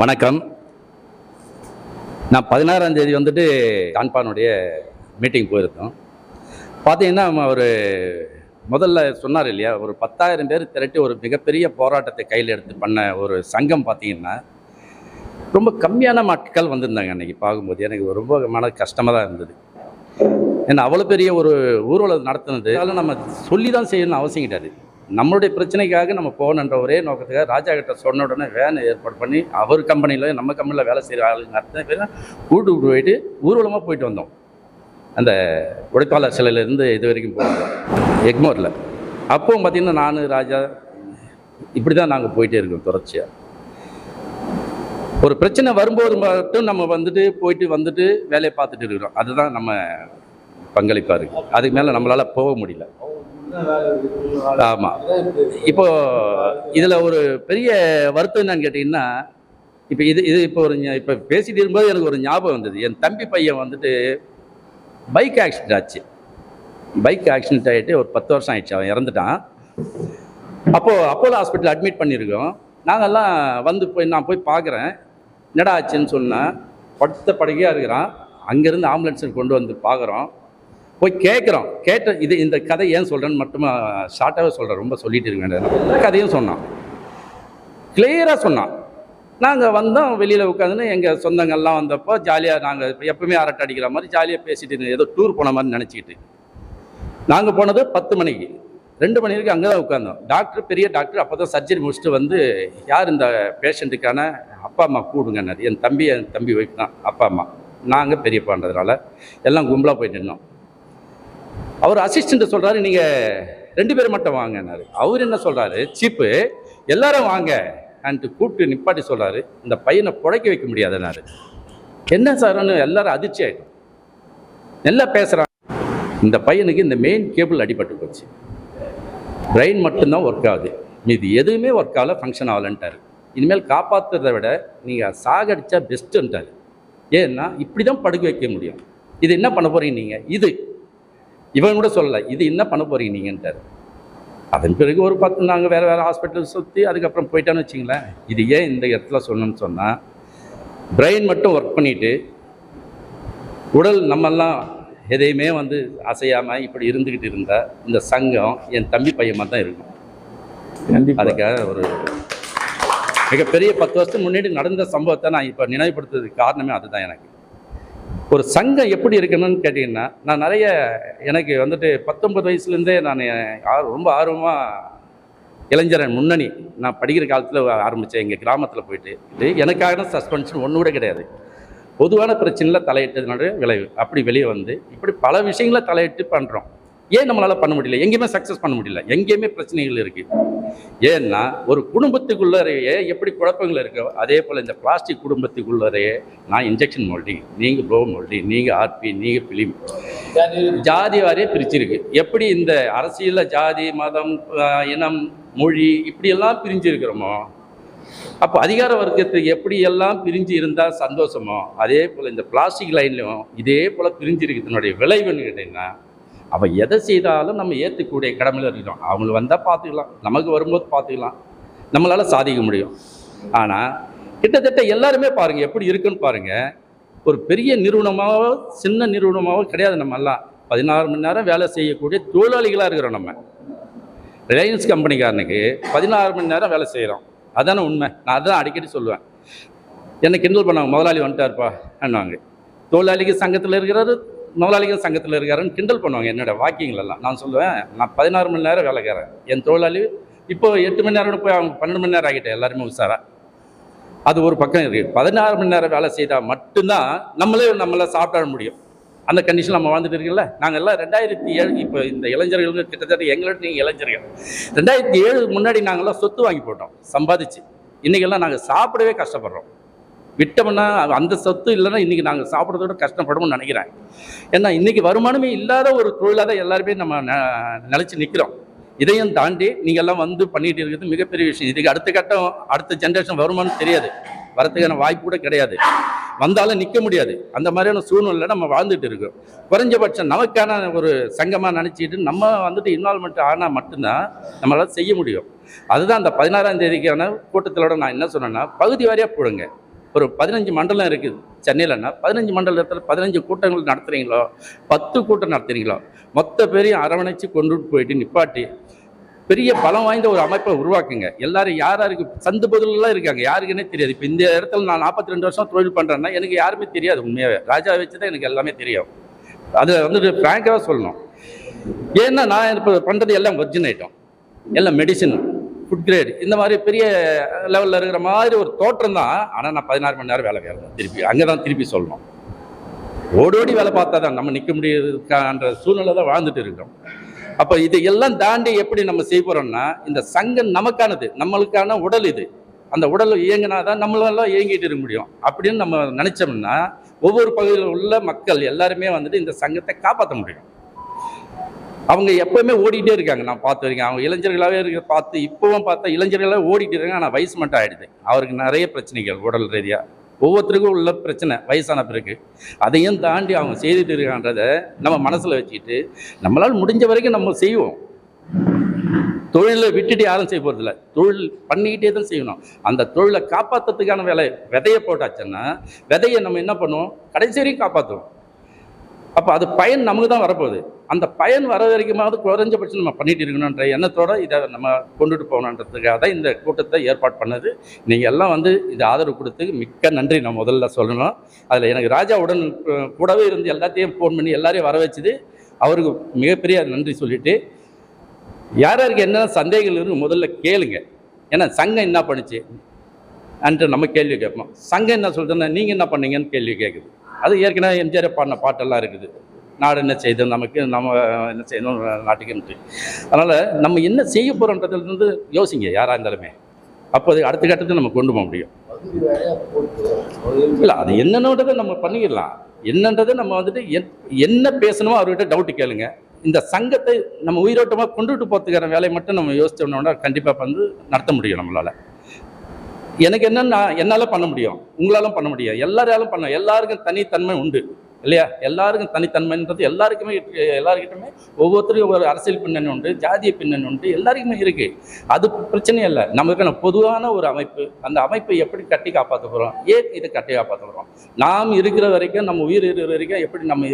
வணக்கம். நான் பதினாறாம் தேதி வந்துட்டு கான்பானுடைய மீட்டிங் போயிருந்தோம். பார்த்தீங்கன்னா நம்ம ஒரு முதல்ல சொன்னார் இல்லையா ஒரு பத்தாயிரம் பேர் திரட்டி ஒரு மிகப்பெரிய போராட்டத்தை கையில் எடுத்து பண்ண ஒரு சங்கம் பார்த்தீங்கன்னா ரொம்ப கம்மியான மக்கள் வந்திருந்தாங்க அன்றைக்கி பார்க்கும்போது. எனக்கு ரொம்ப மன கஷ்டமாக தான் இருந்தது. ஏன்னா அவ்வளோ பெரிய ஒரு ஊர்வலம் நடத்துனது. அதெல்லாம் நம்ம சொல்லி தான் செய்யணும்னு அவசியம் கிடையாது. நம்மளுடைய பிரச்சனைக்காக நம்ம போகணுன்ற ஒரே நோக்கத்துக்காக ராஜா கிட்ட சொன்ன உடனே வேன் ஏற்பாடு பண்ணி அவர் கம்பெனியில் நம்ம கம்பெனியில் வேலை செய்கிற ஆளுங்க அத்தனை பேர் கூட்டு விட்டு போயிட்டு ஊர்வலமாக போயிட்டு வந்தோம். அந்த உடைப்பாளர் சிலையிலேருந்து இது வரைக்கும் போனோம் எக்மோரில். அப்பவும் பார்த்திங்கன்னா நான் ராஜா இப்படி தான் நாங்கள் போயிட்டே இருக்கோம் தொடர்ச்சியாக ஒரு பிரச்சனை வரும்போது மட்டும் நம்ம வந்துட்டு போயிட்டு வந்துட்டு வேலையை பார்த்துட்டு இருக்கிறோம். அதுதான் நம்ம பங்களிப்பாக இருக்குது அதுக்கு மேலே நம்மளால் போக முடியல. ஆமாம் இப்போ இதில் ஒரு பெரிய வருத்தம் என்னன்னு கேட்டிங்கன்னா இப்போ இது இது இப்போ ஒரு இப்போ பேசிட்டு இருக்கும்போது எனக்கு ஒரு ஞாபகம் வந்தது. என் தம்பி பையன் வந்துட்டு பைக் ஆக்சிடென்ட் ஆச்சு. பைக் ஆக்சிடென்ட் ஆகிட்டு ஒரு பத்து வருஷம் ஆயிடுச்சு. அவன் இறந்துட்டான். அப்போது அப்போலோ ஹாஸ்பிட்டல் அட்மிட் பண்ணியிருக்கோம். நாங்கள்லாம் வந்து போய் நான் போய் பார்க்குறேன். என்னடா ஆச்சுன்னு சொன்னேன் படுத்த படகையாக இருக்கிறான். அங்கேருந்து ஆம்புலன்ஸுக்கு கொண்டு வந்து பார்க்குறோம். போய் கேட்குறோம். கேட்ட இது இந்த கதை ஏன் சொல்கிறேன்னு மட்டுமா ஷார்ட்டாகவே சொல்கிறேன் ரொம்ப சொல்லிட்டு இருக்க வேண்டியது கதையும் சொன்னான். கிளியராக சொன்னான். நாங்கள் வந்தோம் வெளியில் உட்காந்துன்னு எங்கள் சொந்தங்கள்லாம் வந்தப்போ ஜாலியாக நாங்கள் எப்பவுமே அரட்டை அடிக்கிற மாதிரி ஜாலியாக பேசிட்டு இருந்தோம். ஏதோ டூர் போன மாதிரி நினச்சிக்கிட்டு. நாங்கள் போனது பத்து மணிக்கு. ரெண்டு மணி வரைக்கும் அங்கே தான் உட்காந்தோம் டாக்டர் பெரிய டாக்டர் அப்போ தான் சர்ஜரி முடிச்சுட்டு வந்து யார் இந்த பேஷண்ட்டுக்கான அப்பா அம்மா கூடுங்கன்னாரு என் தம்பி என் தம்பி ஒய்ஃப் தான். அப்பா அம்மா. நாங்கள் பெரியப்பான்றதுனால எல்லாம் கும்பலாக போயிட்டு இருந்தோம். அவர் அசிஸ்டண்ட் சொல்கிறாரு நீங்கள் ரெண்டு பேரும் மட்டும் வாங்கன்னாரு அவர் என்ன சொல்கிறாரு சீப்பு எல்லாரும் வாங்க. அன்ட்டு கூப்பிட்டு நிப்பாட்டி சொல்கிறாரு இந்த பையனை புழைக்க வைக்க முடியாதுனாரு என்ன சார்னு எல்லாரும் அதிர்ச்சி ஆகிட்டோம் நல்லா பேசுகிறாங்க இந்த பையனுக்கு இந்த மெயின் கேபிள் அடிபட்டு போச்சு. பிரெயின் மட்டும்தான் ஒர்க் ஆகுது. மீதி எதுவுமே ஒர்க் ஆகல ஃபங்க்ஷன் ஆகலன்ட்டார். இனிமேல் காப்பாற்றுறதை விட நீங்கள் சாகடிச்சா பெஸ்ட்டுன்ட்டார் ஏன்னா இப்படி தான் படுக்க வைக்க முடியும். இது என்ன பண்ண போகிறீங்க நீங்கள் இது இவன் கூட சொல்லலை இது என்ன பண்ண போறீங்க நீங்கன்ட்டார். அதன் பிறகு ஒரு பத்து நாங்கள் வேறு வேறு ஹாஸ்பிட்டல் சுற்றி அதுக்கப்புறம் போயிட்டான்னு வச்சிங்களேன். இது ஏன் இந்த இடத்துல சொன்னோன்னு சொன்னால் பிரெயின் மட்டும் ஒர்க் பண்ணிட்டு உடல் நம்மெல்லாம் எதையுமே வந்து அசையாமல் இப்படி இருந்துக்கிட்டு இருந்தால் இந்த சங்கம் என் தம்பி பையன் மாதிரி தான் இருக்கும். அதுக்காக ஒரு மிகப்பெரிய பத்து வருஷத்துக்கு முன்னாடி நடந்த சம்பவத்தை நான் இப்போ நினைவுபடுத்துறதுக்கு காரணமே அதுதான் எனக்கு. ஒரு சங்கம் எப்படி இருக்கணும்னு கேட்டிங்கன்னா நான் நிறைய எனக்கு வந்துட்டு பத்தொன்பது வயசுலேருந்தே நான் ஆர்- ரொம்ப ஆர்வமாக இளைஞரன் முன்னணி நான் படிக்கிற காலத்தில் ஆரம்பித்தேன் எங்கள் கிராமத்தில் போயிட்டு. எனக்காக சஸ்பென்ஷன் ஒன்று கூட கிடையாது. பொதுவான பிரச்சனையில் தலையிட்டதுனால விளைவு. அப்படி வெளியே வந்து இப்படி பல விஷயங்களை தலையிட்டு பண்ணுறோம் ஏன் நம்மளால் பண்ண முடியல? எங்கேயுமே சக்ஸஸ் பண்ண முடியல. எங்கேயுமே பிரச்சனைகள் இருக்குது ஏன்னா ஒரு குடும்பத்துக்குள்ளறையே எப்படி குழப்பங்கள் இருக்கோ அதே போல் இந்த பிளாஸ்டிக் குடும்பத்துக்குள்ளறையே நான் இன்ஜெக்ஷன் மோல்டிங் நீங்கள் ப்ளோ மோல்டிங் நீங்கள் ஆர்பி நீங்கள் பிலிம் ஜாதி வாரியே பிரிச்சிருக்கு. எப்படி இந்த அரசியலில் ஜாதி மதம் இனம் மொழி இப்படியெல்லாம் பிரிஞ்சிருக்கிறோமோ அப்போ அதிகார வர்க்கத்துக்கு எப்படி எல்லாம் பிரிஞ்சு இருந்தால் சந்தோஷமோ அதே போல் இந்த பிளாஸ்டிக் லைன்லையும் இதே போல் பிரிஞ்சிருக்கிறதுனுடைய விளைவுன்னு கேட்டிங்கன்னா அவன் எதை செய்தாலும் நம்ம ஏற்றுக்கூடிய கடமையில் இருக்கிறோம். அவங்கள வந்தால் பார்த்துக்கலாம் நமக்கு வரும்போது பார்த்துக்கலாம் நம்மளால் சாதிக்க முடியும். ஆனால் கிட்டத்தட்ட எல்லாருமே பாருங்கள் எப்படி இருக்குன்னு பாருங்கள் ஒரு பெரிய நிறுவனமாகவோ சின்ன நிறுவனமாகவோ கிடையாது நம்ம எல்லாம். பதினாறு மணி நேரம் வேலை செய்யக்கூடிய தொழிலாளிகளாக இருக்கிறோம் நம்ம. ரிலையன்ஸ் கம்பெனிக்காரனுக்கு பதினாறு மணி நேரம் வேலை செய்கிறோம் அதானே உண்மை. நான் அதான் அடிக்கடி சொல்லுவேன். என்னை கிண்டல் பண்ணாங்க? முதலாளி வந்துட்டாருப்பா அண்ணாங்க. தொழிலாளிகள் சங்கத்தில் இருக்கிறாரு முதலாளிகள் சங்கத்தில் இருக்காருன்னு கிண்டல் பண்ணுவாங்க என்னோட வாக்கியங்களெல்லாம். நான் சொல்லுவேன் நான் பதினாறு மணி நேரம் வேலைக்காரன் என் தொழிலாளி இப்போ எட்டு மணி நேரம் போய் அவங்க பன்னெண்டு மணி நேரம் ஆகிட்டேன் எல்லாருமே உஷாரா? அது ஒரு பக்கம் இருக்குது பதினாறு மணி நேரம் வேலை செய்தால் மட்டும்தான் நம்மளே நம்மளை சாப்பிட முடியும். அந்த கண்டிஷன் நம்ம வாழ்ந்துட்டு இருக்கீங்களா நாங்கள் எல்லாம் ரெண்டாயிரத்தி ஏழு இப்போ இந்த இளைஞர்களுக்கு கிட்டத்தட்ட எங்களோட நீங்கள் இளைஞர்கள். ரெண்டாயிரத்தி ஏழு முன்னாடி நாங்கள்லாம் சொத்து வாங்கி போட்டோம் சம்பாதிச்சு. இன்றைக்கெல்லாம் நாங்கள் சாப்பிடவே கஷ்டப்படுறோம். விட்டோம்னா அந்த சொத்து இல்லைன்னா இன்றைக்கி நாங்கள் சாப்பிட்றதோட கஷ்டப்படுவோம்னு நினைக்கிறேன். ஏன்னா இன்றைக்கி வருமானமே இல்லாத ஒரு தொழிலாக தான் எல்லாருமே நம்ம ந- நிற்கிறோம் இதையும் தாண்டி நீங்கள் எல்லாம் வந்து பண்ணிட்டு இருக்கிறது மிகப்பெரிய விஷயம். இதுக்கு அடுத்த கட்டம் அடுத்த ஜென்ரேஷன் வருமானு தெரியாது. வரத்துக்கான வாய்ப்பு கூட கிடையாது. வந்தாலும் நிற்க முடியாது. அந்த மாதிரியான சூழ்நிலை நம்ம வாழ்ந்துட்டு இருக்கோம். குறைஞ்சபட்சம் நமக்கான ஒரு சங்கமாக நினச்சிக்கிட்டு நம்ம வந்துட்டு இன்வால்மெண்ட் ஆனால் மட்டும்தான் நம்மளால் செய்ய முடியும். அதுதான் அந்த பதினாறாம் தேதிக்கான கூட்டத்திலோட நான் என்ன சொன்னேன்னா பகுதி வாரியாக போடுங்க. ஒரு பதினஞ்சு மண்டலம் இருக்குது சென்னையிலன்னா பதினஞ்சு மண்டலத்தில் பதினஞ்சு கூட்டங்கள் நடத்துறீங்களோ? பத்து கூட்டம் நடத்துகிறீங்களோ மொத்த பேரையும் அரவணைச்சு கொண்டுட்டு போயிட்டு நிப்பாட்டி பெரிய பலம் வாய்ந்த ஒரு அமைப்பை உருவாக்குங்க. எல்லாரும் யார் யாருக்கு சந்து பதிலெல்லாம் இருக்காங்க? யாருக்குன்னே தெரியாது. இப்போ இந்த இடத்துல நான் நாற்பத்தி ரெண்டு வருஷம் தொழில் பண்ணுறேன்னா எனக்கு யாருமே தெரியாது உண்மையாகவே ராஜா வச்சு தான் எனக்கு எல்லாமே தெரியும். அது வந்து ஃப்ராங்காக சொல்லணும். ஏன்னா நான் இப்போ பண்ணுறது எல்லாம் ஒரிஜினல் ஐட்டம் எல்லாம் மெடிசன் ஃபுட் கிரேட் இந்த மாதிரி பெரிய லெவலில் இருக்கிற மாதிரி ஒரு தோற்றம் தான். ஆனால் நான் பதினாறு மணி நேரம் வேலை வேலை திருப்பி அங்கே தான் திருப்பி சொல்லணும். ஓடோடி வேலை பார்த்தா தான் நம்ம நிற்க முடியுதுன்ற சூழ்நிலை தான் வாழ்ந்துட்டு இருக்கிறோம் அப்போ இதையெல்லாம் தாண்டி எப்படி நம்ம செய்ய போறோம்னா இந்த சங்கம் நமக்கானது நம்மளுக்கான உடல் இது. அந்த உடல் இயங்கினா தான் நம்மளெல்லாம் இயங்கிட்டு இருக்க முடியும். அப்படின்னு நம்ம நினச்சோம்னா ஒவ்வொரு பகுதியில் உள்ள மக்கள் எல்லாருமே வந்துட்டு இந்த சங்கத்தை காப்பாற்ற முடியும். அவங்க எப்பவுமே ஓடிட்டே இருக்காங்க. நான் பார்த்து வரைக்கும் அவங்க இளைஞர்களாகவே இருக்க பார்த்து இப்போவும் பார்த்தா இளைஞர்களாக ஓடிட்டு இருக்காங்க. ஆனால் வயசு மட்டும் ஆகிடுது அவருக்கு நிறைய பிரச்சனைகள் உடல் ரீதியாக ஒவ்வொருத்தருக்கும் உள்ள பிரச்சனை வயசான பிறகு. அதையும் தாண்டி அவங்க செய்துட்டு இருக்கான்றத நம்ம மனசில் வச்சுக்கிட்டு நம்மளால் முடிஞ்ச வரைக்கும் நம்ம செய்வோம். தொழிலை விட்டுட்டு யாரும் செய்ய போகிறதில்ல தொழில் பண்ணிக்கிட்டே தான் செய்யணும். அந்த தொழிலை காப்பாற்றுறதுக்கான வேலை விதையை போட்டாச்சுன்னா விதையை நம்ம என்ன பண்ணுவோம்? கடைசி வரையும் காப்பாற்றுவோம் அப்போ அது பயன் நமக்கு தான் வரப்போகுது. அந்த பயன் வர வரைக்குமாவது குறைஞ்சபட்சம் நம்ம பண்ணிட்டு இருக்கணுன்ற எண்ணத்தோடு இதை நம்ம கொண்டுட்டு போகணுன்றதுக்காக தான் இந்த கூட்டத்தை ஏற்பாடு பண்ணது. நீங்கள் எல்லாம் வந்து இது ஆதரவு கொடுத்து மிக்க நன்றி. நான் முதல்ல சொல்லணும். அதில் எனக்கு ராஜாவுடன் உடன் கூடவே இருந்து எல்லாத்தையும் ஃபோன் பண்ணி எல்லாரையும் வர வச்சுது. அவருக்கு மிகப்பெரிய நன்றி சொல்லிட்டு யார் யாருக்கு என்ன சந்தேகங்கள் இருக்கு முதல்ல கேளுங்க. ஏன்னா சங்கம் என்ன பண்ணுச்சு? அன்று நம்ம கேள்வி கேட்போம். சங்கம் என்ன சொல்கிறேன்னா நீங்கள் என்ன பண்ணீங்கன்னு கேள்வி கேட்குது. அது ஏற்கனவே எம்ஜிஆர் பாடின பாட்டெல்லாம் இருக்குது. நாடு என்ன செய்தோம் நமக்கு நம்ம என்ன செய்யணும் நாட்டுக்குன்ட்டு அதனால் நம்ம என்ன செய்ய போகிறோன்றதுலேருந்து யோசிங்க யாராக இருந்தாலுமே. அப்போ அது அடுத்த கட்டத்தை நம்ம கொண்டு போக முடியும். இல்லை அது என்னன்றதை நம்ம பண்ணிடலாம். என்னன்றதை நம்ம வந்துட்டு என்- என்ன பேசணுமோ அவர்கிட்ட டவுட்டு கேளுங்க. இந்த சங்கத்தை நம்ம உயிரோட்டமாக கொண்டுட்டு போகிறதுக்கான வேலையை மட்டும் நம்ம யோசிச்சோம்னா கண்டிப்பாக வந்து நடத்த முடியும் நம்மளால். எனக்கு என்னன்னா என்னால் பண்ண முடியும்? உங்களாலும் பண்ண முடியும். எல்லாராலும் பண்ண எல்லாருக்கும் தனித்தன்மை உண்டு. இல்லையா? எல்லாருக்கும் தனித்தன்மைன்றது எல்லாருக்குமே இருக்கு எல்லாருக்கிட்டுமே ஒவ்வொரு அரசியல் பின்னணி உண்டு ஜாதிய பின்னணி உண்டு எல்லாருக்குமே இருக்கு. அது பிரச்சனையே இல்லை. நமக்கான பொதுவான ஒரு அமைப்பு அந்த அமைப்பை எப்படி கட்டி காப்பாற்ற போகிறோம் ஏன் இதை கட்டி காப்பாற்ற போகிறோம் நாம் இருக்கிற வரைக்கும் நம்ம உயிர் இருக்கிற வரைக்கும் எப்படி நம்ம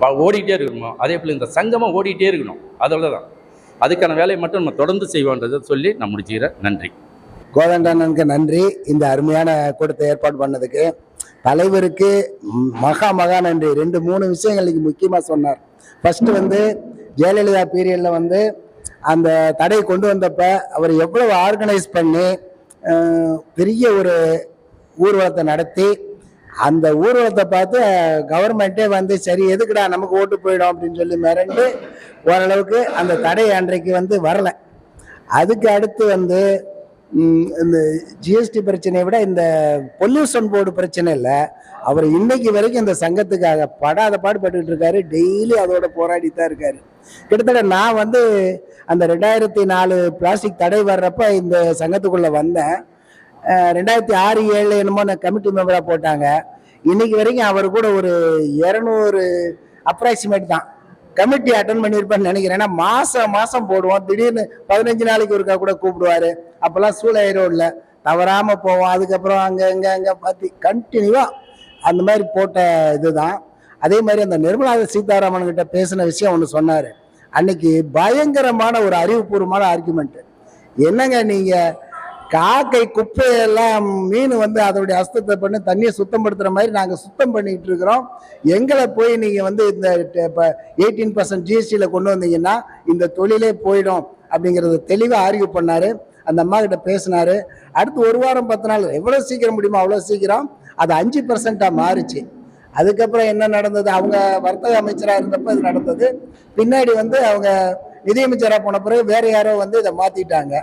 ஓடிக்கிட்டே இருக்கணுமோ? அதே போல் இந்த சங்கமம் ஓடிக்கிட்டே இருக்கணும். அதோட தான். அதுக்கான வேலையை மட்டும் நம்ம தொடர்ந்து செய்வோன்றதை சொல்லி நான் முடிச்சுக்கிறேன். நன்றி. கோதண்டனனுக்கு நன்றி. இந்த அருமையான கூட்டத்தை ஏற்பாடு பண்ணதுக்கு தலைவருக்கு மகா மகா நன்றி. ரெண்டு மூணு விஷயங்கள் இன்னைக்கு முக்கியமாக சொன்னார். ஃபர்ஸ்ட் வந்து ஜெயலலிதா பீரியடில் வந்து அந்த தடையை கொண்டு வந்தப்ப அவர் எவ்வளவு ஆர்கனைஸ் பண்ணி பெரிய ஒரு ஊர்வலத்தை நடத்தி அந்த ஊர்வலத்தை பார்த்து கவர்மெண்ட்டே வந்து சரி எதுக்குடா நமக்கு ஓட்டு போயிடும் அப்படின்னு சொல்லி மிரண்டு ஓரளவுக்கு அந்த தடை அன்றைக்கு வந்து வரலை. அதுக்கு அடுத்து வந்து இந்த ஜிஎஸ்டி பிரச்சனையை விட இந்த பொல்யூஷன் போர்டு பிரச்சனை இல்லை. அவர் இன்னைக்கு வரைக்கும் இந்த சங்கத்துக்காக படாத பாடுபட்டுக்கிட்டு இருக்காரு. டெய்லி அதோட போராடி தான் இருக்காரு. கிட்டத்தட்ட நான் வந்து அந்த ரெண்டாயிரத்தி நாலு பிளாஸ்டிக் தடை வர்றப்ப இந்த சங்கத்துக்குள்ள வந்தேன். ரெண்டாயிரத்தி ஆறு ஏழு என்னமோ நான் கமிட்டி மெம்பராக போட்டாங்க. இன்னைக்கு வரைக்கும் அவர் கூட ஒரு இரநூறு அப்ராக்சிமேட் தான். கமிட்டி அட்டன் பண்ணியிருப்பேன்னு நினைக்கிறேன். ஏன்னா மாசம் மாதம் போடுவோம். திடீர்னு பதினஞ்சு நாளைக்கு ஒருக்கா கூட கூப்பிடுவாரு. அப்பெல்லாம் சூளை இல்லை தவறாமல் போவோம். அதுக்கப்புறம் அங்கே இங்கே அங்கே பார்த்து கண்டினியூவாக அந்த மாதிரி போட்ட இதுதான். அதே மாதிரி அந்த நிர்மலா சீதாராமன் கிட்ட பேசின விஷயம் ஒன்று சொன்னார். அன்னைக்கு பயங்கரமான ஒரு அறிவுபூர்வமான ஆர்குமெண்ட்டு என்னங்க நீங்கள் காக்கை குப்பையெல்லாம் மீன் வந்து அதோடைய அஸ்தத்தை பண்ணி தண்ணியை சுத்தப்படுத்துற மாதிரி நாங்கள் சுத்தம் பண்ணிட்டு இருக்கிறோம். எங்களை போய் நீங்கள் வந்து இந்த இப்போ எயிட்டீன் பர்சன்ட் ஜிஎஸ்டியில் கொண்டு வந்தீங்கன்னா இந்த தொழிலே போயிடும் அப்படிங்கிறத தெளிவாக ஆர்கியூ பண்ணாரு. அந்த அம்மா கிட்ட பேசினார். அடுத்து ஒரு வாரம் பத்து நாள் எவ்வளோ சீக்கிரம் முடியுமோ அவ்வளோ சீக்கிரம் அது அஞ்சு பர்சன்ட்டாக மாறுச்சு. அதுக்கப்புறம் என்ன நடந்தது? அவங்க வர்த்தக அமைச்சராக இருந்தப்போ இது நடந்தது. பின்னாடி வந்து அவங்க நிதியமைச்சராக போன பிறகு வேறு யாரோ வந்து இதை மாற்றிட்டாங்க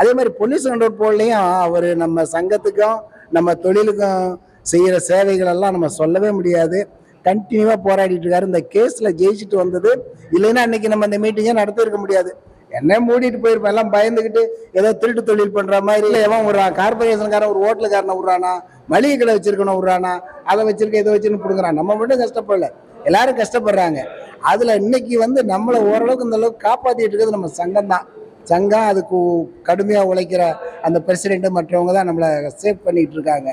அதே மாதிரி பொல்யூஷன் கண்ட்ரோல் போர்ட்லையும் அவர் நம்ம சங்கத்துக்கும் நம்ம தொழிலுக்கும் செய்கிற சேவைகள் எல்லாம் நம்ம சொல்லவே முடியாது. கண்டினியூவாக போராடிட்டு இருக்காரு. இந்த கேஸில் ஜெயிச்சுட்டு வந்தது. இல்லைன்னா அன்னைக்கு நம்ம இந்த மீட்டிங்கே நடத்திருக்க முடியாது. என்ன மூடிட்டு போயிருப்போம் எல்லாம் பயந்துக்கிட்டு ஏதோ திருட்டு தொழில் பண்ணுற மாதிரி. இல்லை எவன் விட்றான் கார்பரேஷன்காரன் ஒரு ஹோட்டலுக்காரனை விட்றானா? மளிகை கடை வச்சிருக்கணும் விட்றானா? அதை வச்சிருக்க இதை வச்சுன்னு கொடுக்குறான் நம்ம மட்டும் கஷ்டப்படல. எல்லாரும் கஷ்டப்படுறாங்க. அதில் இன்னைக்கு வந்து நம்மளை ஓரளவுக்கு இந்த அளவுக்கு காப்பாற்றிட்டு இருக்கிறது நம்ம சங்கம் தான் சங்கம் அதுக்கு கடுமையாக உழைக்கிற அந்த பிரசிடெண்ட்டு மற்றவங்க தான் நம்மளை சேவ் பண்ணிகிட்டு இருக்காங்க.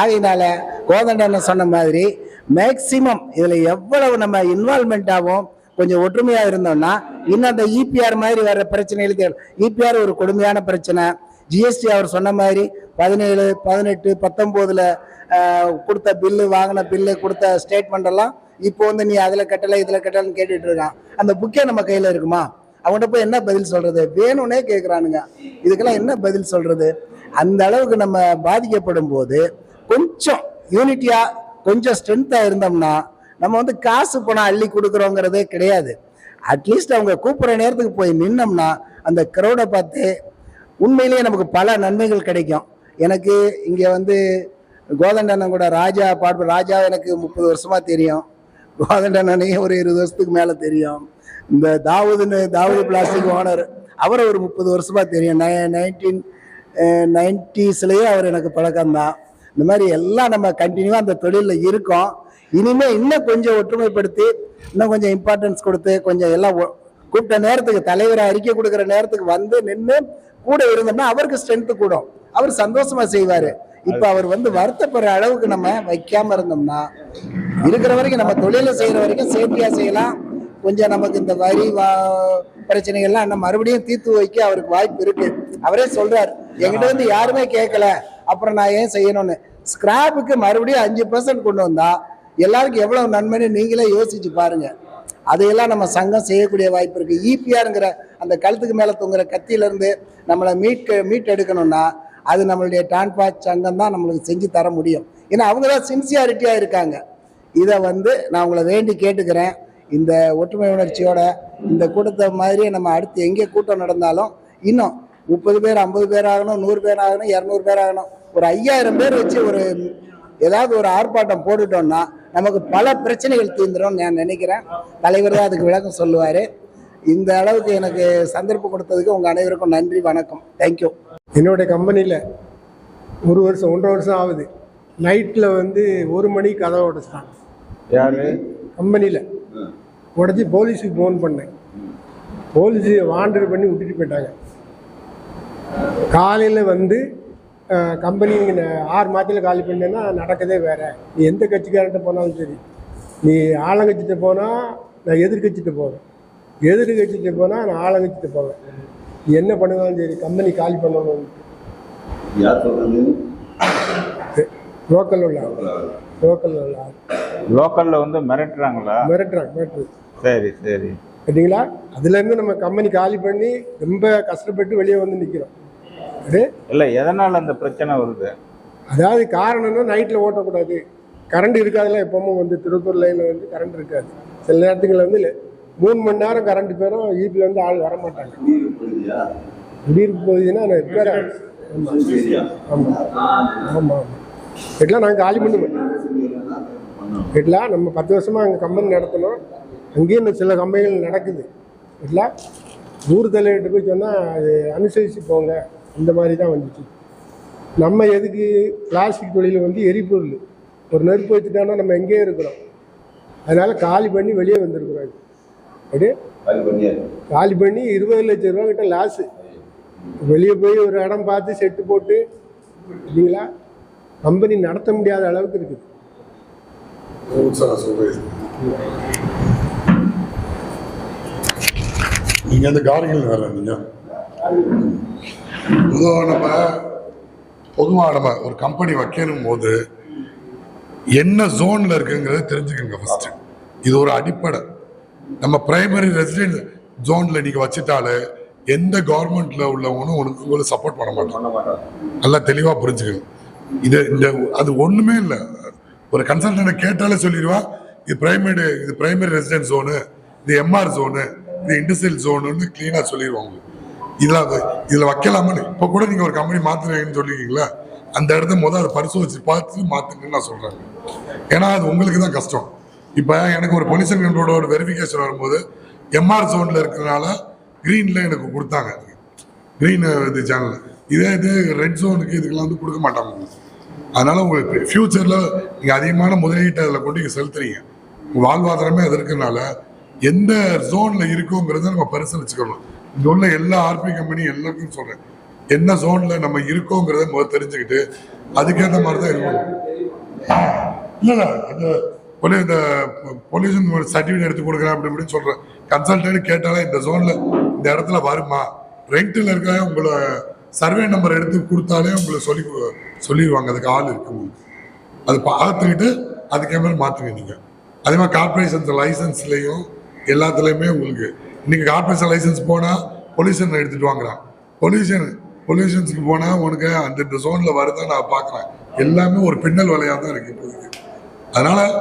ஆகையினால கோதண்டன்னு சொன்ன மாதிரி மேக்சிமம் இதில் எவ்வளவு நம்ம இன்வால்மெண்ட் ஆகும் கொஞ்சம் ஒற்றுமையாக இருந்தோம்னா இன்னும் அந்த இபிஆர் மாதிரி வர பிரச்சனைகளுக்கு இபிஆர் ஒரு கொடுமையான பிரச்சனை. ஜிஎஸ்டி அவர் சொன்ன மாதிரி பதினேழு பதினெட்டு பத்தொம்போதில் கொடுத்த பில்லு வாங்கின பில்லு கொடுத்த ஸ்டேட்மெண்ட் எல்லாம் இப்போ வந்து நீ அதில் கட்டலை இதில் கட்டலைன்னு கேட்டுட்டு இருக்கான். அந்த புக்கே நம்ம கையில் இருக்குமா? அவன்கிட்ட போய் என்ன பதில் சொல்றது? வேணும்னே கேட்குறானுங்க இதுக்கெல்லாம் என்ன பதில் சொல்றது? அந்த அளவுக்கு நம்ம பாதிக்கப்படும் போது கொஞ்சம் யூனிட்டியா கொஞ்சம் ஸ்ட்ரென்த்தா இருந்தோம்னா நம்ம வந்து காசு பணம் அள்ளி கொடுக்குறோங்கிறதே கிடையாது. அட்லீஸ்ட் அவங்க கூப்பிட்ற நேரத்துக்கு போய் நின்னோம்னா அந்த க்ரௌடை பார்த்து உண்மையிலேயே நமக்கு பல நன்மைகள் கிடைக்கும். எனக்கு இங்கே வந்து கோதண்டண்ணன் கூட ராஜா பாட்டு ராஜா எனக்கு முப்பது வருஷமா தெரியும். கோதண்டனையும் ஒரு இருபது வருஷத்துக்கு மேலே தெரியும். இந்த தாவூதுன்னு தாவூது பிளாஸ்டிக் ஓனர் அவரை ஒரு முப்பது வருஷமா தெரியும். நைன்டீன் நைன்டிஸ்லேயே அவர் எனக்கு பழக்கம்தான் இந்த மாதிரி எல்லாம் நம்ம கண்டினியூவாக அந்த தொழிலில் இருக்கோம். இனிமே இன்னும் கொஞ்சம் ஒற்றுமைப்படுத்தி இன்னும் கொஞ்சம் இம்பார்ட்டன்ஸ் கொடுத்து கொஞ்சம் எல்லாம் கூப்பிட்ட நேரத்துக்கு தலைவரை அறிக்கை கொடுக்குற நேரத்துக்கு வந்து நின்று கூட இருந்தோம்னா அவருக்கு ஸ்ட்ரென்த்து கூடும். அவர் சந்தோஷமா செய்வார். இப்போ அவர் வந்து வருத்தப்படுற அளவுக்கு நம்ம வைக்காம இருந்தோம்னா இருக்கிற வரைக்கும் நம்ம தொழிலை செய்யற வரைக்கும் சேஃப்டியா செய்யலாம். கொஞ்சம் நமக்கு இந்த வரி வா பிரச்சனைகள்லாம் நம்ம மறுபடியும் தீர்த்து வைக்க அவருக்கு வாய்ப்பு இருக்கு. அவரே சொல்றாரு எங்கிட்ட வந்து யாருமே கேட்கல அப்புறம் நான் ஏன் செய்யணும்னு? ஸ்கிராப்புக்கு மறுபடியும் அஞ்சு பர்சன்ட் கொண்டு வந்தா எல்லாருக்கும் எவ்வளவு நன்மைன்னு நீங்களே யோசிச்சு பாருங்க. அதையெல்லாம் நம்ம சங்கம் செய்யக்கூடிய வாய்ப்பு இருக்கு. ஈபிஆருங்கிற அந்த கழுத்துக்கு மேல தொங்குற கத்தியில இருந்து நம்மளை மீட்க மீட் எடுக்கணும்னா அது நம்மளுடைய டான்பா சங்கம் தான் நம்மளுக்கு செஞ்சு தர முடியும். ஏன்னா அவங்க தான் சின்சியாரிட்டியா இருக்காங்க. இதை வந்து நான் உங்களை வேண்டி கேட்டுக்கிறேன். இந்த ஒற்றுமை உணர்ச்சியோட இந்த கூட்டத்தை மாதிரியே நம்ம அடுத்து எங்கே கூட்டம் நடந்தாலும் இன்னும் முப்பது பேர் ஐம்பது பேர் ஆகணும் நூறு பேர் ஆகணும் இரநூறு பேர் ஆகணும். ஒரு ஐயாயிரம் பேர் வச்சு ஒரு ஏதாவது ஒரு ஆர்ப்பாட்டம் போட்டுட்டோம்னா நமக்கு பல பிரச்சனைகள் தீர்ந்துடும் நான் நினைக்கிறேன். தலைவர் தான் அதுக்கு விளக்கம் சொல்லுவார். இந்த அளவுக்கு எனக்கு சந்தர்ப்பம் கொடுத்ததுக்கு உங்கள் அனைவருக்கும் நன்றி வணக்கம். தேங்க்யூ என்னோட கம்பெனியில் ஒரு வருஷம் ஒன்றரை வருஷம் ஆகுது. நைட்டில் வந்து ஒரு மணிக்கு கதவை உடச்சிட்டாங்க யாரு? கம்பெனியில். உடச்சி போலீஸுக்கு ஃபோன் பண்ணேன். போலீஸு வாண்டர் பண்ணி விட்டுட்டு போயிட்டாங்க. காலையில் வந்து கம்பெனி ஆறு மாதத்தில் காலி பண்ணேன்னா நடக்கதே வேற. நீ எந்த கட்சிக்காரன்ட்ட போனாலும் சரி. நீ ஆளுங்கட்சிட்ட போனால் நான் எதிர்கட்சிட்ட போவேன். எதிர்கட்சிட்ட போனால் நான் ஆளுங்கட்சிட்ட போவேன். நீ என்ன பண்ணுனாலும் சரி கம்பெனி காலி பண்ணணும். லோக்கல் உள்ள ஆள். லோக்கல் உள்ள ஆள். லோக்கல்ல வந்து மிரட்டுறாங்களா? மிரட்டுறாங்க மிரட்டுறது சரி சரி. கேட்டிங்களா அதுலேருந்து நம்ம கம்பெனி காலி பண்ணி ரொம்ப கஷ்டப்பட்டு வெளியே வந்து நிற்கிறோம் இல்ல எதனால அந்த பிரச்சனை வருது? அதாவது காரணம்னா நைட்டில் ஓட்டக்கூடாது. கரண்ட் இருக்காதுல எப்பவும் வந்து திருப்பூர் லைனில் வந்து கரண்ட் இருக்காது. சில நேரத்துங்களில் வந்து மூணு மணி நேரம் கரண்ட் போயிடும் ஈபியில் வந்து ஆள் வர மாட்டாங்க. குடியிருப்பு போகுதுன்னா நான் ரிப்பேர் ஆமாம் ஆமாம் ஆமாம் வீட்டில் நாங்கள் காலி பண்ணுவோம். வீட்டில் நம்ம பத்து வருஷமாக அங்கே கம்பெனி நடத்தணும். அங்கேயும் சில கம்பெனிகள் நடக்குது. வீட்டில் ஊர் தலையிட்டு போய் சொன்னால் அது அனுசரித்து போங்க. இந்த மாதிரி தான் வந்துச்சு. நம்ம எதுக்கு பிளாஸ்டிக் தொழில் வந்து எரிபொருள். ஒரு நெருப்பு வச்சுட்டோம்னா நம்ம எங்கேயே இருக்கிறோம். அதனால காலி பண்ணி வெளியே வந்திருக்கிறோம். அப்படி காலி பண்ணி இருபது லட்சம் ரூபா கிட்ட லாஸு வெளியே போய் ஒரு இடம் பார்த்து செட்டு போட்டு இல்லைங்களா? கம்பெனி நடத்த முடியாத அளவுக்கு இருக்குது. உற்சாக நீங்க அந்த காரியங்கள் வேற நீங்க பொதுவாக நம்ம பொதுவாக நம்ம ஒரு கம்பெனி வைக்கணும் போது என்ன ஜோன்ல இருக்குங்கிறத தெரிஞ்சுக்கோங்க ஃபர்ஸ்ட் இது ஒரு அடிப்படை. நம்ம பிரைமரி ரெசிடென்ட் ஜோன்ல நீங்க வச்சுட்டாலே எந்த கவர்மெண்ட்ல உள்ளவங்களும் உனக்கு உங்களுக்கு சப்போர்ட் பண்ண மாட்டாங்க. நல்லா தெளிவா புரிஞ்சுக்கணும். இது இந்த அது ஒண்ணுமே இல்லை. ஒரு கன்சல்டன்ட் கேட்டாலே சொல்லிடுவான் இது பிரைமரி இது பிரைமரி ரெசிடென்ட் ஜோனு இது எம்ஆர் ஜோனு இது இண்டஸ்ட்ரியல் ஜோனுன்னு க்ளீனாக சொல்லிடுவாங்க. இதுல அது- இதில் வைக்கலாமான்னு இப்போ கூட நீங்கள் ஒரு கம்பெனி மாற்றுறீங்கன்னு சொல்லியிருக்கீங்களா அந்த இடத்த முதல் அதை பரிசோதிச்சு பார்த்து மாற்றுங்கன்னு நான் சொல்கிறேன் ஏன்னா அது உங்களுக்கு தான் கஷ்டம். இப்போ எனக்கு ஒரு பொல்யூஷன் கண்ட்ரோலோட ஒரு வெரிஃபிகேஷன் வரும்போது எம்ஆர் ஜோனில் இருக்கிறனால க்ரீனில் எனக்கு கொடுத்தாங்க. க்ரீன் இது சேனல் இதே இது ரெட் ஜோனுக்கு இதுக்கெல்லாம் வந்து கொடுக்க மாட்டாங்க. அதனால உங்களுக்கு ஃப்யூச்சரில் நீங்கள் அதிகமான முதலீட்டை அதில் கொண்டு நீங்கள் செலுத்துறீங்க. வாழ்வாதாரமே அது இருக்கிறனால எந்த ஜோனில் இருக்கோங்கிறத நம்ம பரிசீலிச்சுக்கணும். இங்கே உள்ள எல்லா ஆர்பி கம்பெனி எல்லாருக்கும் சொல்கிறேன் என்ன ஜோனில் நம்ம இருக்கோங்கிறத முதல் தெரிஞ்சுக்கிட்டு அதுக்கேற்ற மாதிரி தான் இருக்கணும். இல்லை இல்லை அந்த போலி இந்த பொல்யூஷன் சர்டிஃபிகேட் எடுத்து கொடுக்குறேன் அப்படி இப்படின்னு சொல்கிறேன் கன்சல்டன்ட் கேட்டாலே இந்த ஜோனில் இந்த இடத்துல வருமா? ரெண்டில் இருக்க உங்களை சர்வே நம்பர் எடுத்து கொடுத்தாலே உங்களுக்கு சொல்லி சொல்லிடுவாங்க. அதுக்கு ஆள் இருக்கு உங்களுக்கு அது பார்த்துக்கிட்டு அதுக்கே மாதிரி மாற்றுங்க நீங்கள் அதே மாதிரி கார்பரேஷன்ஸ் லைசன்ஸ்லேயும் எல்லாத்துலேயுமே உங்களுக்கு. இன்றைக்கி கார்பரேஷன் லைசன்ஸ் போனால் பொல்யூஷன் எடுத்துகிட்டு வாங்குறான். பொல்யூஷன் பொல்யூஷன்ஸுக்கு போனால் உனக்கு அந்த ஜோனில் வருதான் நான் பார்க்குறேன் எல்லாமே ஒரு பின்னல் வலையாக தான் இருக்குது இப்போதைக்கு. அதனால்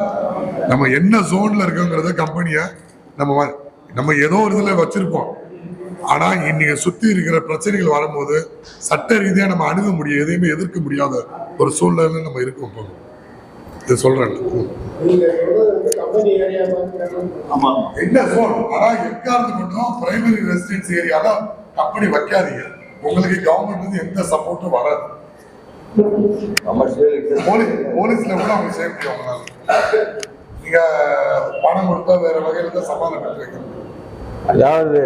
நம்ம என்ன ஜோனில் இருக்கோங்கிறத கம்பெனியை நம்ம வ- நம்ம ஏதோ ஒரு இதில் வச்சுருப்போம். ஆனா இன்னைக்கு சுத்தி இருக்கிற பிரச்சனைகள் வரும்போது சட்ட ரீதியா நம்ம அணுக முடியும் எதையுமே எதிர்க்க முடியாத ஒரு சூழ்நிலையில நம்ம இருக்கோம் இப்போ இது சொல்றேன் நீங்க சொல்றது வந்து கம்பெனி ஏரியா மாதிரி ஆமா. என்ன ஜோன் ஆனா எக்காரணத்து மட்டும் பிரைமரி ரெசிடென்ஸ் ஏரியால கம்பெனி வைக்காதீங்க. உங்களுக்கு கவர்மெண்ட் வந்து எந்த சப்போர்ட்டும் வராது. போலீஸ் போலீஸ்ல கூட அவங்க சேஃப்டி அவங்களால நீங்க பணம் கொடுத்தா வேற வகையில தான் சமாதானம் அதாவது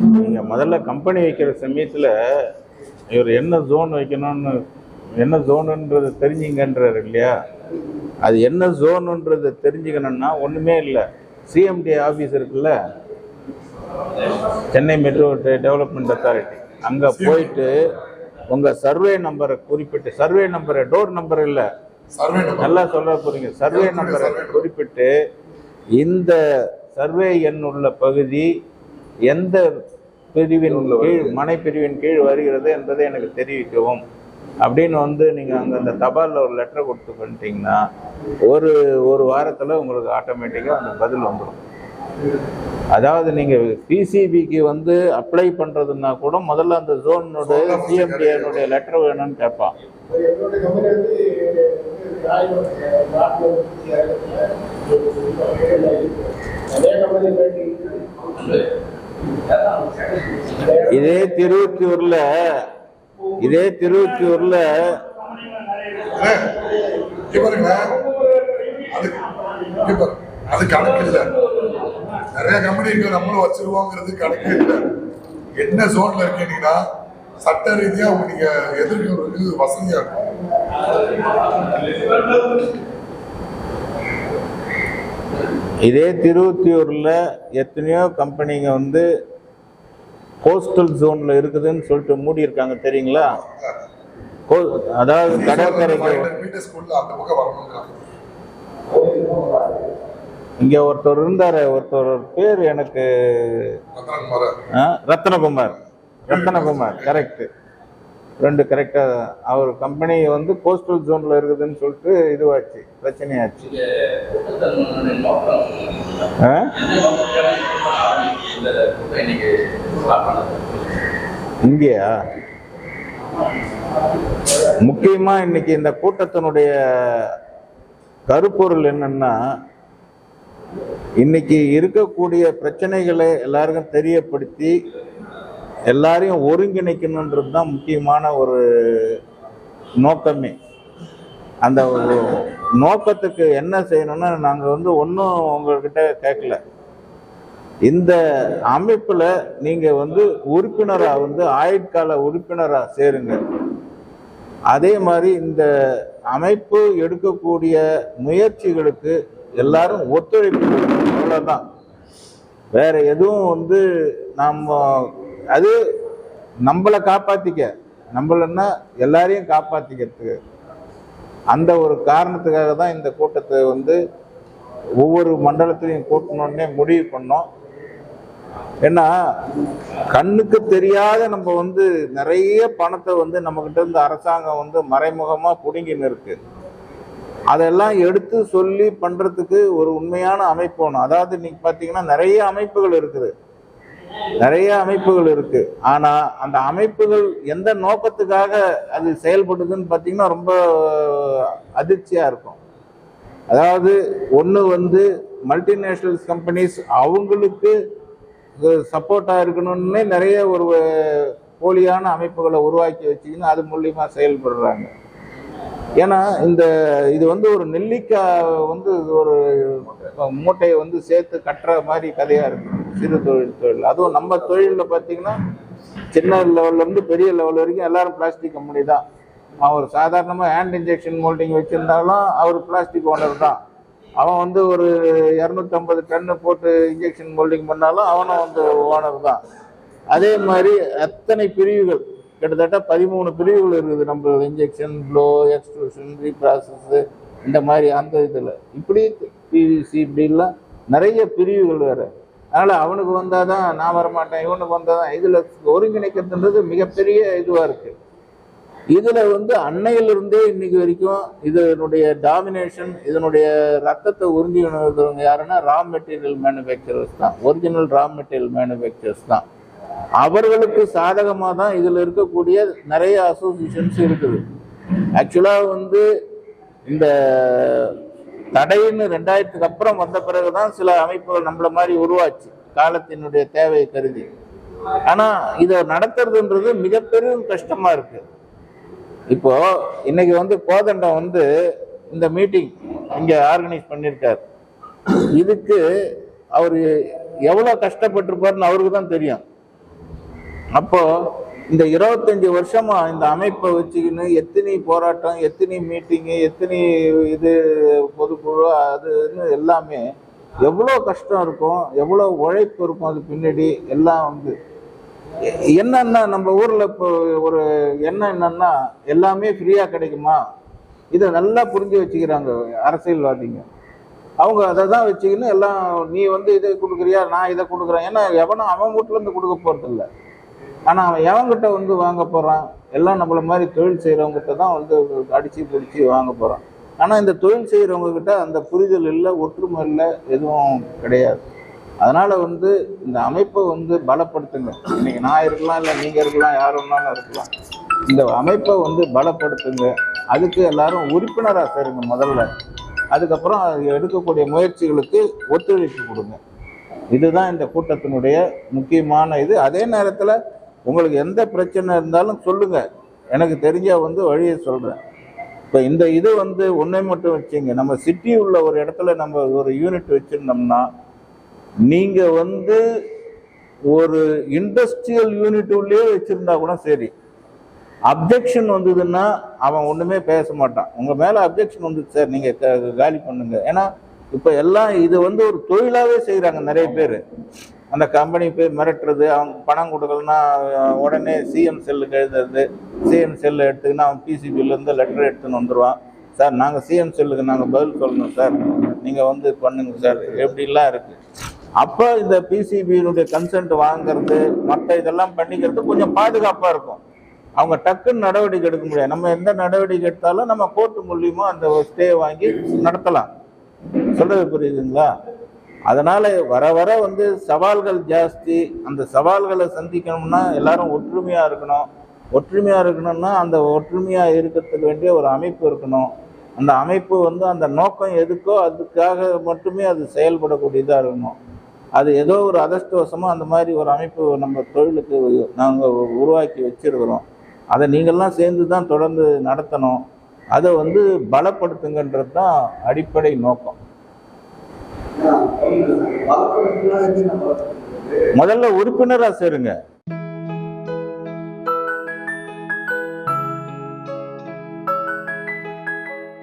நீங்க முதல்ல கம்பெனி வைக்கிற சமயத்துல இவர் என்ன ஜோன் வைக்கணும்னு என்ன ஜோனுன்றது தெரிஞ்சுங்கன்றாரு இல்லையா? அது என்ன ஜோனுன்றது தெரிஞ்சுக்கணும்னா ஒண்ணுமே இல்லை. சிஎம்டி ஆபீஸ் இருக்குல்ல? சென்னை மெட்ரோ டெவலப்மெண்ட் அத்தாரிட்டி அங்க போயிட்டு உங்க சர்வே நம்பரை குறிப்பிட்டு சர்வே நம்பரை டோர் நம்பர் இல்லை. நல்லா சொல்ல போறீங்க. சர்வே நம்பரை குறிப்பிட்டு இந்த சர்வே எண் உள்ள பகுதி எந்த பிரிவின் கீழ் மனை பிரிவின் கீழ் வருகிறது என்பதை எனக்கு தெரிவிக்கவும். அப்படின்னு வந்து நீங்க அங்க அந்த தபால்ல ஒரு லெட்டர் கொடுத்து பண்ணிட்டீங்கன்னா ஒரு ஒரு வாரத்துல உங்களுக்கு ஆட்டோமேட்டிக்கா அந்த பதில் வந்துடும் அதாவது நீங்க பிசிபிக்கு வந்து அப்ளை பண்றதுன்னா கூட முதல்ல அந்த ஜோனோட சிஎம்டிஏனுடைய லெட்டர் வேணும்னு கேட்பான் எங்களோட கம்பெனி வந்து அதே கம்பெனி இதே திருவொற்றியூர்ல இதே இவருங்க அது கணக்கு இல்ல. நிறைய கம்பெனி இருக்கு. நம்மளும் வச்சிருவோங்கிறது கணக்கு இல்ல. என்ன ஜோன்ல இருக்கீங்கன்னா சட்ட ரீதியா நீங்க எதிர்க்கிறதுக்கு வசதியா இருக்கும். இதே திருவொற்றியூர்ல எத்தனையோ கம்பெனிங்க வந்து கோஸ்டல் ஜோன்ல இருக்குதுன்னு சொல்லிட்டு மூடி இருக்காங்க தெரியுங்களா அதாவது கடற்கரைக்கு இங்க ஒருத்தர் இருந்தாரு ஒருத்தர் பேர் எனக்கு ரத்னகுமார். ரத்னகுமார். கரெக்ட் ரெண்டு கரெக்டா அவர் கம்பெனி வந்து கோஸ்டல் ஜோன்ல இருக்குதுன்னு சொல்லிட்டு இதுவாச்சு பிரச்சனையாச்சு? இங்கேயா? முக்கியமா இன்னைக்கு இந்த கூட்டத்தினுடைய கருப்பொருள் என்னன்னா இன்னைக்கு இருக்கக்கூடிய பிரச்சனைகளை எல்லாருக்கும் தெரியப்படுத்தி எல்லாரையும் ஒருங்கிணைக்கணுன்றது தான் முக்கியமான ஒரு நோக்கமே. அந்த ஒரு நோக்கத்துக்கு என்ன செய்யணும்னு நாங்கள் வந்து ஒன்றும் உங்கள்கிட்ட கேட்கல இந்த அமைப்பில் நீங்கள் வந்து உறுப்பினராக வந்து ஆயுட்கால உறுப்பினராக சேருங்க. அதே மாதிரி இந்த அமைப்பு எடுக்கக்கூடிய முயற்சிகளுக்கு எல்லாரும் ஒத்துழைப்பு அவ்வளோதான் வேற எதுவும் வந்து நம்ம அது நம்மளை காப்பாத்திக்க நம்மளன்னா எல்லாரையும் காப்பாத்திக்கிறதுக்கு. அந்த ஒரு காரணத்துக்காக தான் இந்த கூட்டத்தை வந்து ஒவ்வொரு மண்டலத்திலையும் கூட்டணுன்னே முடிவு பண்ணோம். ஏன்னா கண்ணுக்கு தெரியாத நம்ம வந்து நிறைய பணத்தை வந்து நம்ம இருந்து அரசாங்கம் வந்து மறைமுகமாக பிடுங்கின்னு இருக்கு. அதெல்லாம் எடுத்து சொல்லி பண்ணுறதுக்கு ஒரு உண்மையான அமைப்பு ஒன்று அதாவது இன்னைக்கு பார்த்தீங்கன்னா நிறைய அமைப்புகள் இருக்குது. நிறைய அமைப்புகள் இருக்கு. ஆனா அந்த அமைப்புகள் எந்த நோக்கத்துக்காக அது செயல்படுதுன்னு பாத்தீங்கன்னா ரொம்ப அதிர்ச்சியா இருக்கும். அதாவது ஒன்று வந்து மல்டிநேஷனல்ஸ் கம்பெனிஸ் அவங்களுக்கு சப்போர்ட்டாக இருக்கணும்னு நிறைய ஒரு போலியான அமைப்புகளை உருவாக்கி வச்சுக்கின்னு அது மூலியமா செயல்படுறாங்க. ஏன்னா இந்த இது வந்து ஒரு நெல்லிக்காய் வந்து ஒரு மூட்டையை வந்து சேர்த்து கட்டுற மாதிரி கதையா இருக்கு. சிறு தொழில் தொழில். அதுவும் நம்ம தொழிலில் பார்த்தீங்கன்னா சின்ன லெவல்ல இருந்து பெரிய லெவல் வரைக்கும் எல்லாரும் பிளாஸ்டிக் கம்பெனி தான். அவர் சாதாரணமாக ஹேண்ட் இன்ஜெக்ஷன் மோல்டிங் வச்சுருந்தாலும் அவர் பிளாஸ்டிக் ஓனர் தான். அவன் வந்து ஒரு இரநூத்தம்பது டன்னு போட்டு இன்ஜெக்ஷன் மோல்டிங் பண்ணாலும் அவனும் வந்து ஓனர் தான். அதே மாதிரி அத்தனை பிரிவுகள் கிட்டத்தட்ட பதிமூணு பிரிவுகள் இருக்குது நம்ம இன்ஜெக்ஷன் ப்ளோ எக்ஸ்ட்ரூஷன் ரீப்ராசஸ் இந்த மாதிரி அந்த இதில். இப்படி பிவிசி இப்படிலாம் நிறைய பிரிவுகள் வேறு. அதனால் அவனுக்கு வந்தால் தான் நான் வரமாட்டேன் இவனுக்கு வந்தால் தான் இதில் ஒருங்கிணைக்கிறதுன்றது மிகப்பெரிய இதுவாக இருக்குது இதில் வந்து அன்னையிலிருந்தே இன்னைக்கு வரைக்கும் இதனுடைய டாமினேஷன் இதனுடைய ரத்தத்தை உறிஞ்சி யாருன்னா ரா மெட்டீரியல் மேனுஃபேக்சரர்ஸ் தான். ஒரிஜினல் ரா மெட்டீரியல் மேனுஃபேக்சரர்ஸ் தான். அவர்களுக்கு சாதகமாக தான் இதில் இருக்கக்கூடிய நிறைய அசோசியேஷன்ஸ் இருக்குது. ஆக்சுவலாக வந்து இந்த தடைன்னு ரெண்டாயிரத்துக்கு அப்புறம் வந்த பிறகு தான் சில அமைப்புகள் நம்மள மாதிரி உருவாச்சு. காலத்தினுடைய தேவையை கருதி. ஆனால் இதை நடத்துறதுன்றது மிகப்பெரும் கஷ்டமாக இருக்கு. இப்போ இன்னைக்கு வந்து கோதண்டம் வந்து இந்த மீட்டிங் இங்கே ஆர்கனைஸ் பண்ணியிருக்கார். இதுக்கு அவர் எவ்வளோ கஷ்டப்பட்டிருப்பாருன்னு அவருக்கு தான் தெரியும். அப்போ இந்த இருபத்தஞ்சு வருஷமா இந்த அமைப்பை வச்சுக்கின்னு எத்தனை போராட்டம் எத்தனை மீட்டிங்கு எத்தனை இது பொதுக்குழு அதுன்னு எல்லாமே எவ்வளோ கஷ்டம் இருக்கும் எவ்வளோ உழைப்பு இருக்கும் அது பின்னாடி எல்லாம் வந்து. என்னன்னா நம்ம ஊர்ல இப்போ ஒரு எண்ணம் என்னன்னா எல்லாமே ஃப்ரீயா கிடைக்குமா? இதை நல்லா புரிஞ்சு வச்சுக்கிறாங்க அரசியல்வாதிங்க. அவங்க அதை தான் வச்சுக்கின்னு எல்லாம் நீ வந்து இதை கொடுக்குறியா? நான் இதை கொடுக்குறேன். ஏன்னா எவனும் அவன் வீட்டுல இருந்து கொடுக்க போறது ஆனால் அவன் எவங்கிட்ட வந்து வாங்க போகிறான் எல்லாம் நம்மள மாதிரி தொழில் செய்கிறவங்ககிட்ட தான் வந்து அடித்து பிடிச்சி வாங்க போகிறான் ஆனால் இந்த தொழில் செய்கிறவங்கக்கிட்ட அந்த புரிதல் இல்லை ஒற்றுமை இல்லை எதுவும் கிடையாது. அதனால் வந்து இந்த அமைப்பை வந்து பலப்படுத்துங்க. இன்னைக்கு நான் இருக்கலாம் இல்லை நீங்கள் இருக்கலாம் யார் வேணாலும் இருக்கலாம். இந்த அமைப்பை வந்து பலப்படுத்துங்க. அதுக்கு எல்லாரும் உறுப்பினராக சேருங்க முதல்ல. அதுக்கப்புறம் அது எடுக்கக்கூடிய முயற்சிகளுக்கு ஒத்துழைப்பு கொடுங்க. இதுதான் இந்த கூட்டத்தினுடைய முக்கியமான இது. அதே நேரத்தில் உங்களுக்கு எந்த பிரச்சனை இருந்தாலும் சொல்லுங்க. எனக்கு தெரிஞ்சால் வந்து வழியை சொல்கிறேன் இப்போ இந்த இது வந்து ஒன்றை மட்டும் வச்சுங்க. நம்ம சிட்டி உள்ள ஒரு இடத்துல நம்ம ஒரு யூனிட் வச்சுருந்தோம்னா நீங்கள் வந்து ஒரு இண்டஸ்ட்ரியல் யூனிட் உள்ளே வச்சுருந்தா கூட சரி. அப்ஜெக்ஷன் வந்ததுன்னா அவன் ஒன்றுமே பேச மாட்டான். உங்கள் மேலே அப்ஜெக்ஷன் வந்து சார். நீங்கள் காலி பண்ணுங்க. ஏன்னா இப்போ எல்லாம் இது வந்து ஒரு தொழிலாகவே செய்கிறாங்க நிறைய பேர். அந்த கம்பெனி போய் மிரட்டுறது அவங்க பணம் கொடுக்கலன்னா உடனே சிஎம் செல்லுக்கு எழுதுறது. சிஎம் செல்லு எடுத்துக்கினா அவன் பிசிபிலேருந்து லெட்டர் எடுத்துன்னு வந்துருவான். சார் நாங்கள் சிஎம் செல்லுக்கு நாங்கள் பதில் சொல்லணும் சார். நீங்கள் வந்து பண்ணுங்க சார். எப்படிலாம் இருக்குது அப்போ இந்த பிசிபியினுடைய கன்சென்ட் வாங்குறது மற்ற இதெல்லாம் பண்ணிக்கிறது கொஞ்சம் பாதுகாப்பாக இருக்கும். அவங்க டக்குன்னு நடவடிக்கை எடுக்க முடியாது. நம்ம எந்த நடவடிக்கை எடுத்தாலும் நம்ம கோர்ட்டு மூலியமாக அந்த ஸ்டே வாங்கி நடத்தலாம். சொல்கிறது புரியுதுங்களா? அதனால வர வர வந்து சவால்கள் ஜாஸ்தி. அந்த சவால்களை சந்திக்கணும்னா எல்லாரும் ஒற்றுமையாக இருக்கணும். ஒற்றுமையாக இருக்கணும்னா அந்த ஒற்றுமையாக இருக்கிறதுக்கு வேண்டிய ஒரு அமைப்பு இருக்கணும். அந்த அமைப்பு வந்து அந்த நோக்கம் எதுக்கோ அதுக்காக மட்டுமே அது செயல்படக்கூடியதாக இருக்கணும். அது ஏதோ ஒரு அதிர்ஷ்டவசமாக அந்த மாதிரி ஒரு அமைப்பு நம்ம தொழிலுக்கு நாங்கள் உருவாக்கி வச்சிருக்கிறோம். அதை நீங்கள்லாம் சேர்ந்து தான் தொடர்ந்து நடத்தணும். அதை வந்து பலப்படுத்துங்கன்றது தான் அடிப்படை நோக்கம். முதல்ல உறுப்பினரா சேருங்க.